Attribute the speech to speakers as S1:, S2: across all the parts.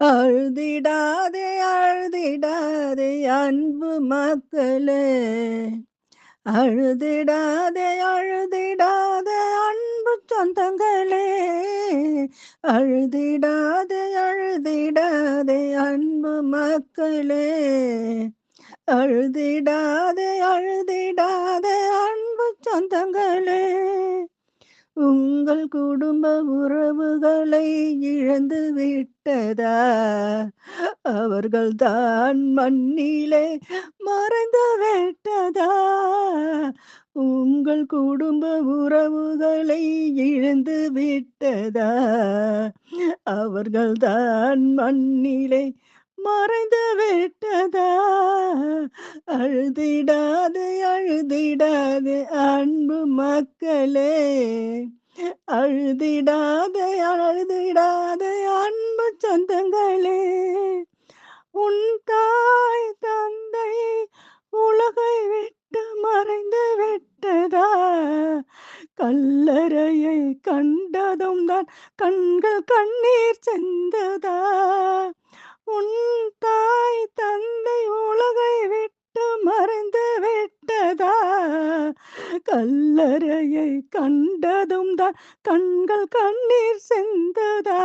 S1: அழுதிடாதே அழுதிடாதே அன்பு மக்களே. அழுதிடாதே அழுதிடாதே அன்பு சொந்தங்களே. அழுதிடாதே அழுதிடாதே அன்பு மக்களே. அழுதிடாதே அழுதிடாதே அன்பு சொந்தங்களே. உங்கள் குடும்ப உறவுகளை இழந்து விட்டதா? அவர்கள் தான் மண்ணிலே மறைந்து விட்டதா? உங்கள் குடும்ப உறவுகளை இழந்து விட்டதா? அவர்கள் தான் மண்ணிலே மறைந்து விட்டதா? அழுதிடாதே அழுதிடாதே அன்பு மக்களே. அழுதிடாதே அழுதிடாதே அன்பு சொந்தங்களே. உன் தாய் தந்தை உலகை விட்டு மறைந்து விட்டதா? கல்லறையை கண்டதும் தான் கண்கள் கண்ணீர் சென்றதா உன் தாய் தந்தை உலகை விட்டு மறைந்து விட்டதா? கல்லறையை கண்டதும் தான் கண்கள் கண்ணீர் செந்ததா?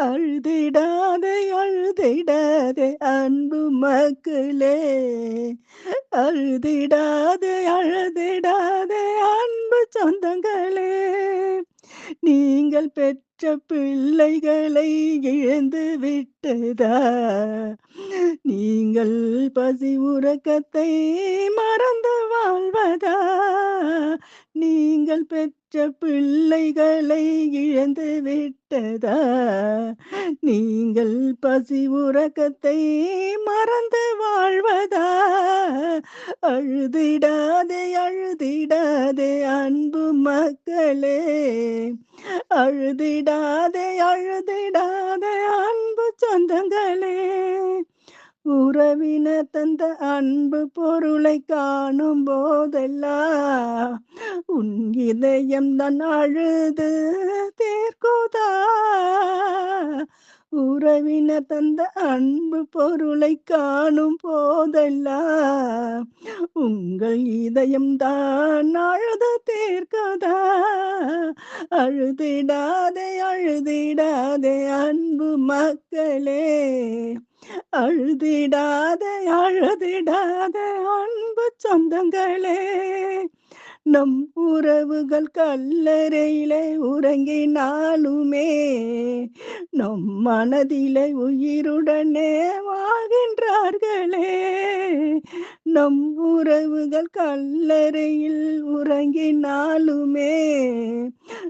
S1: அழுதிடாதே அழுதிடாதே அன்பு மக்களே அழுதிடாதே அழுதிடாதே அன்பு சொந்தங்களே. நீங்கள் பெற்ற பெற்ற பிள்ளைகளை இழந்து விட்டதா? நீங்கள் பசி உறக்கத்தை மறந்து வாழ்வதா? நீங்கள் பெற்ற பிள்ளைகளை இழந்து விட்டதா? நீங்கள் பசி உறக்கத்தை மறந்து வாழ்வதா? அழுதிடாதே அழுதிடாதே அன்பு மக்களே. அழுதிடாதே அழுதிடாதே அன்பு சொந்தங்களே. உறவின தந்த அன்பு பொருளை காணும் போதெல்லாம் உன் இதயம் தான் அழுது தேர்கோ உறவின தந்த அன்பு பொருளை காணும் போதெல்லாம் உங்கள் இதயம் தான் அழுத தேர்க்கதா? அழுதிடாதே அழுதிடாதே அன்பு மக்களே. அழுதிடாதே அழுதிடாதே அன்பு சொந்தங்களே. நம் உறவுகள் கல்லறையிலே உறங்கினாலுமே நம் மனதிலே உயிருடனே வாழ்கின்றார்களே. நம் உறவுகள் கல்லறையில் உறங்கினாலுமே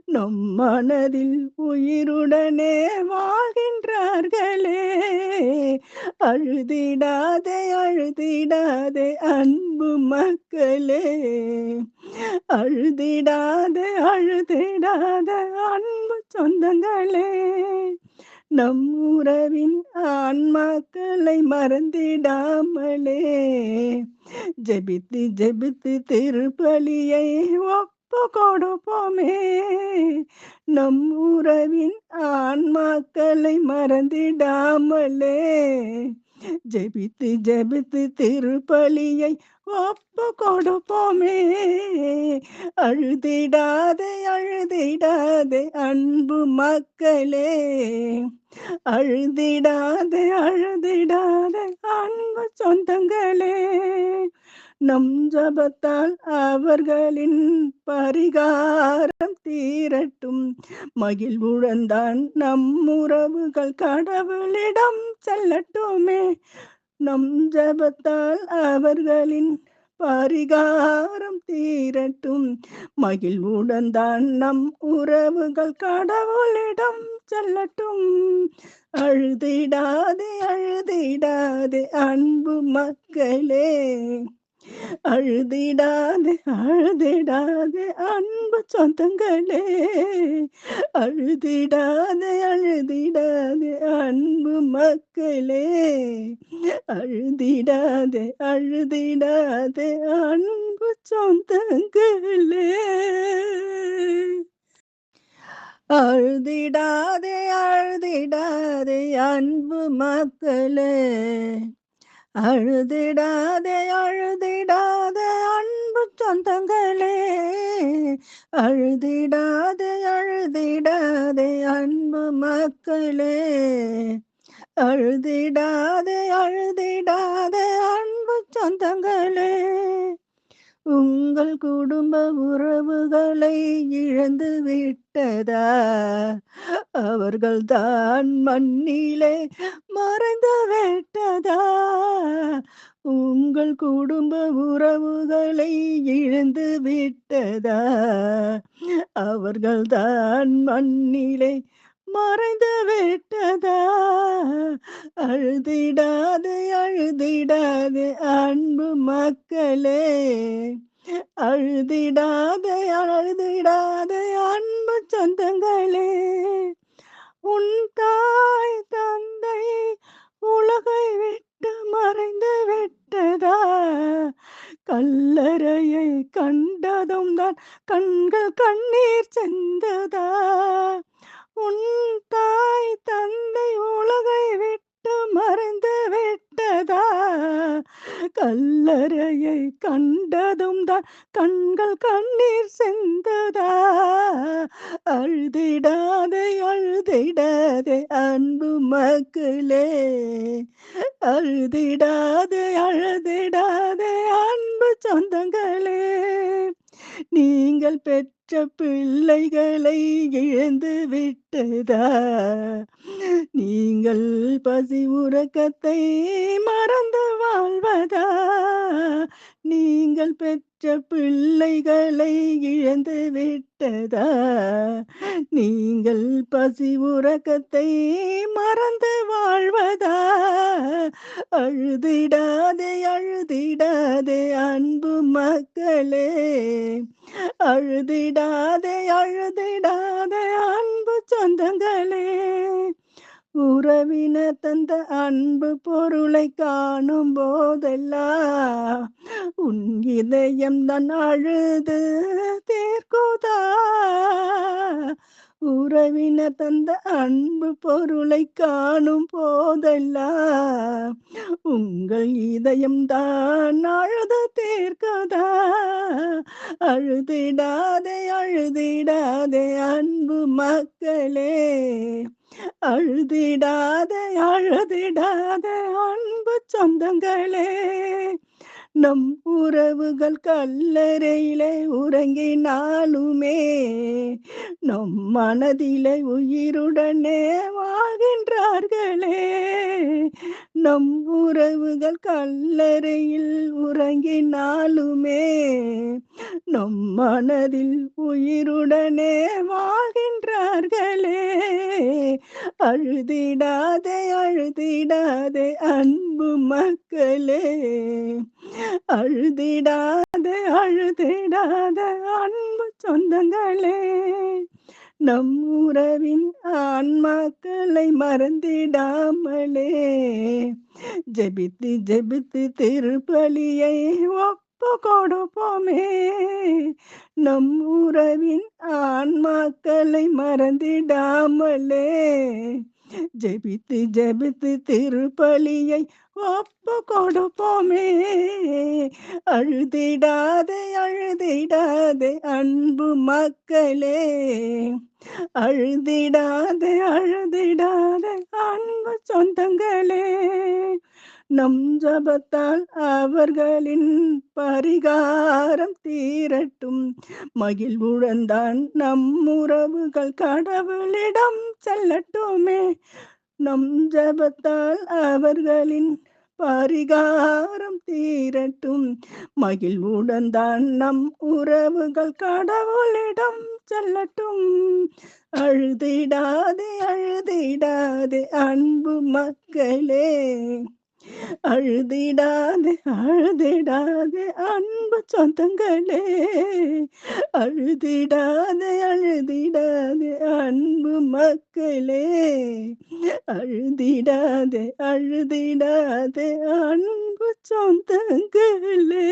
S1: நம் மனதில் உயிருடனே வாழ்கின்றார்களே. அழுதிடாதே அழுதிடாதே அன்பு மக்களே. அழுதிடாதே அழுதிடாத அன்பு சொந்தங்களே. நம் உறவின் ஆன்மாக்களை மறந்திடாமலே. ஜெபித்து ஜெபித்து திருப்பலியை ஒப்பு கொடுப்போமே நம் உறவின் ஆன்மாக்களை மறந்திடாமலே. ஜெபித்து ஜெபித்து திருப்பலியை ஒப்பு கொடுப்போமே அழுதிடாதே அழுதிடாதே அன்பு மக்களே. அழுதிடாதே அழுதிடாதே அன்பு சொந்தங்களே. நம் ஜபத்தால் அவர்களின் பரிகாரம் தீரட்டும். மகிழ்வுழந்தான் நம் உறவுகள் கடவுளிடம் செல்லட்டுமே. நம் ஜபத்தால் அவர்களின் பரிகாரம் தீரட்டும். மகிழ்வுடன் தான் நம் உறவுகள் கடவுளிடம் செல்லட்டும். அழுதிடாதே அழுதிடாதே அன்பு மக்களே. அழுதிடாதே அழுதிடாதே அன்பு சொந்தங்களே. அழுதிடாதே அழுதிடாதே அன்பு மக்களே. அழுதிடாதே அழுதிடாதே அன்பு சொந்தங்களே. அழுதிடாதே அழுதிடாதே அன்பு மக்களே. அழுதிடாதே அழுதிடாதே அன்பு சொந்தங்களே. அழுதிடாதே அழுதிடாதே அன்பு மக்களே. அழுதிடாதே அழுதிடாதே அன்பு சொந்தங்களே. உங்கள் குடும்ப உறவுகளை இழந்து விட்டதா? அவர்கள் தான் மண்ணிலே மறைந்து விட்டதா? உங்கள் குடும்ப உறவுகளை இழந்து விட்டதா? அவர்கள் தான் மண்ணிலே மறைந்து விட்டதா? அழுதிடாது அழுதிடாது அன்பு மக்களே. அழுதிடாது அழுதிடாது அன்பு சொந்தங்களே. உன் தாய் தந்தை உலகை விட்டு மறைந்து விட்டு விட்டதா கல்லறையை கண்டதும் தான் கண்கள் கண்ணீர் சென்றதா உன் தாய் தந்தை உலகை விட்டு மறைந்து விட்டதா? கல்லறையை கண்டதும் தான் கண் அழுதிடாதே அன்பு மக்களே அழுதிடாதே அழுதிடாதே அன்பு சொந்தங்களே. நீங்கள் பெற்ற பிள்ளைகளை இழந்து விட்டதா? நீங்கள் பசி உறக்கத்தை நீங்கள் பெற்ற பிள்ளைகளை இழந்து விட்டதா? நீங்கள் பசி உறக்கத்தை மறந்து வாழ்வதா? அழுதிடாதே அழுதிடாதே அன்பு மக்களே. அழுதிடாதே அழுதிடாதே அன்பு சொந்தங்களே. உறவின தந்த அன்பு பொருளை காணும் போதெல்லாம் உன் இதயம் தான் அழுது தேர்கோதா உறவின தந்த அன்பு பொருளை காணும் போதெல்லாம் உங்கள் இதயம் தான் அழுது தேர்கதா அழுதிடாதே அழுதிடாதே அன்பு மக்களே அழுதிடாத அழுதிடாத அன்பு சொந்தங்களே. நம் உறவுகள் கல்லறையிலே உறங்கினாலுமே நம் மனதிலே உயிருடனே வாழ்கின்றார்களே. நம் உறவுகள் கல்லறையில் உறங்கினாலுமே நம் மனதில் உயிருடனே வாழ்கின்றார்களே. அழுதிடாதே அழுதிடாதே அன்பு மக்களே. அழுதிடாதே அழுதிடாத அன்பு சொந்தங்களே. நம் உறவின் ஆன்மாக்களை மறந்திடாமலே. ஜெபித்து ஜெபித்து திருப்பலியை ஒப்பு கொடுப்போமே நம் உறவின் ஆன்மாக்களை மறந்திடாமலே. ஜெபித்து ஜெபித்து திருப்பலியை ஒப்பு கொடுப்போமே. அழுதிடாதே அழுதிடாதே அன்பு மக்களே. அழுதிடாதே அழுதிடாதே அன்பு சொந்தங்களே. நம் ஜபத்தால் அவர்களின் பரிகாரம் தீரட்டும். மகிழ்வுழந்தான் நம் உறவுகள் கடவுளிடம் செல்லட்டுமே. நம் ஜபத்தால் அவர்களின் பரிகாரம் தீரட்டும். மகிழ்வுடன் தான் நம் உறவுகள் கடவுளிடம் செல்லட்டும். அழுதிடாதே அழுதிடாதே அன்பு மக்களே. அழுதிடாதே அழுதிடாதே அன்பு சொந்தங்களே. அழுதிடாதே அழுதிடாதே அன்பு மக்களே. அழுதிடாதே அழுதிடாதே அன்பு சொந்தங்களே.